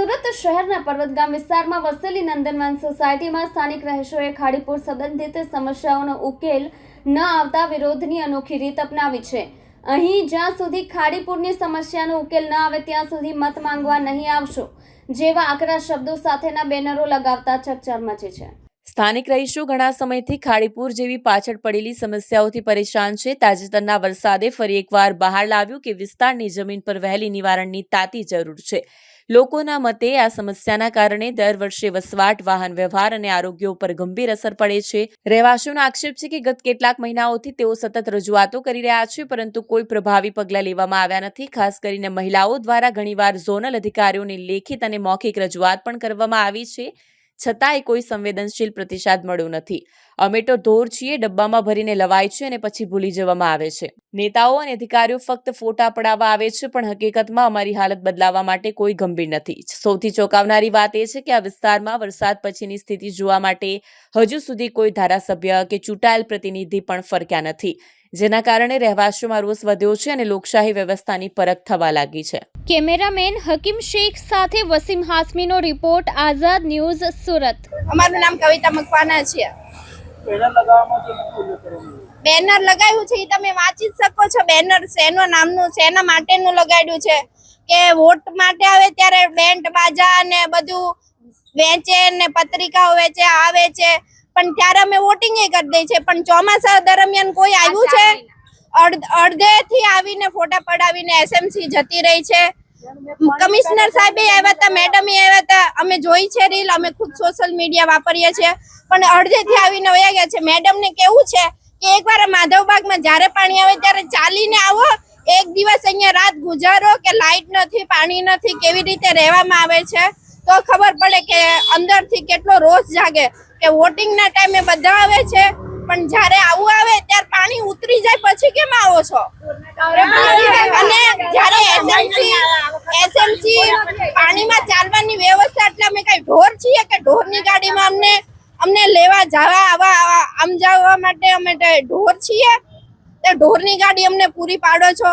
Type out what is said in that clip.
સુરત શહેરના પર્વતગામ વિસ્તારમાં વસેલી નંદનવન સોસાયટીમાં સ્થાનિક રહેશોએ ખાડીપુર સંબંધિત સમસ્યાઓનો ઉકેલ ન આવતા વિરોધની અનોખી રીત અપનાવી છે. અહીં જ્યાં સુધી ખાડીપુરની સમસ્યાનો ઉકેલ ન આવે, ત્યાં સુધી મત માંગવા નહીં આવશો, જેવા આકરા શબ્દો સાથેના બેનરો લગાવતા ચકચાર મચી છે. સ્થાનિક રહીશો ઘણા સમયથી ખાડીપુર જેવી પાછળ પડેલી સમસ્યાઓથી પરેશાન છે. તાજેતરના વરસાદે ફરી એકવાર બહાર લાવ્યું કે વિસ્તારની જમીન પર વહેલી નિવારણની તાતી જરૂર છે. લોકોના મતે આ સમસ્યાના કારણે દર વર્ષે વસવાટ, વાહન વ્યવહાર અને આરોગ્ય ઉપર ગંભીર અસર પડે છે. રહેવાસીઓનો આક્ષેપ છે કે ગત કેટલાક મહિનાઓથી તેઓ સતત રજૂઆતો કરી રહ્યા છે, પરંતુ કોઈ પ્રભાવી પગલાં લેવામાં આવ્યા નથી. ખાસ કરીને મહિલાઓ દ્વારા ઘણીવાર ઝોનલ અધિકારીઓને લેખિત અને મૌખિક રજૂઆત પણ કરવામાં આવી છે. છતાંય કોઈ સંવેદનશીલ પ્રતિસાદ મળ્યો નથી. અમે તો ઢોર છીએ ડબ્બામાં ભરીને લવાય છે અને પછી ભૂલી જવામાં આવે છે. નેતાઓ અને અધિકારીઓ ફક્ત ફોટા પડાવવા આવે છે, પણ હકીકતમાં અમારી હાલત બદલાવવા માટે કોઈ ગંભીર નથી. સૌથી ચોંકાવનારી વાત એ છે કે આ વિસ્તારમાં વરસાદ પછીની સ્થિતિ જોવા માટે હજુ સુધી કોઈ ધારાસભ્ય કે ચૂંટાયેલ પ્રતિનિધિ પણ ફરક્યા નથી. જેના કારણે રહેવાસીઓમાં રોષ વધ્યો છે અને લોકશાહી વ્યવસ્થાની પરખ થવા લાગી છે. કેમેરામેન હકીમ શેખ સાથે વસીમ હાસમીનો રિપોર્ટ આઝાદ ન્યૂઝ સુરત. અમારું નામ કવિતા મકવાના છે. બેનર લગાવ્યું છે એ તમે વાંચી જ શકો છો. બેનર શેનો નામનું શેના માટેનું લગાડ્યું છે કે વોટ માટે આવે ત્યારે બેન્ડ બાજા ને બધું વેચે ને પત્રિકાઓ વેચે આવે છે. પણ ત્યારે અમે વોટિંગ એ કરી દઈએ છીએ. પણ ચોમાસા દરમિયાન કોઈ આવ્યું છે? અડધ અડધેથી આવીને ફોટા પડાવીને એસએમસી જતી રહી છે. કમિશનર સાહેબે આવ્યા હતા મેડમ આવ્યા હતા. અમે જોઈ છે રીલ અમે ખુદ સોશિયલ મીડિયા વાપરીએ છીએ. પણ અડધેથી આવીને વયા ગયા છે. મેડમને કેવું છે કે એકવાર માધવબાગમાં જ્યારે પાણી આવે ત્યારે ચાલીને આવો. એક દિવસ અહીંયા રાત ગુજારો કે લાઈટ નથી પાણી નથી કેવી રીતે રહેવામાં આવે છે? તો ખબર પડે કે અંદરથી કેટલો રોષ જાગે. કે વોટિંગના ટાઈમે બધા આવે છે, પણ જ્યારે આવું આવે ત્યારે પાણી ઉતરી જાય, પછી કેમ આવો છો? અને જ્યારે એસએમસી એસએમસી પાણીમાં ચાલવાની વ્યવસ્થા, એટલે અમે કઈ ઢોર છીએ કે ઢોરની ગાડીમાં અમને અમને લેવા જવા આવા આમ જવા માટે અમે ઢોર છીએ? તે ઢોરની ગાડી અમને પૂરી પાડો છો?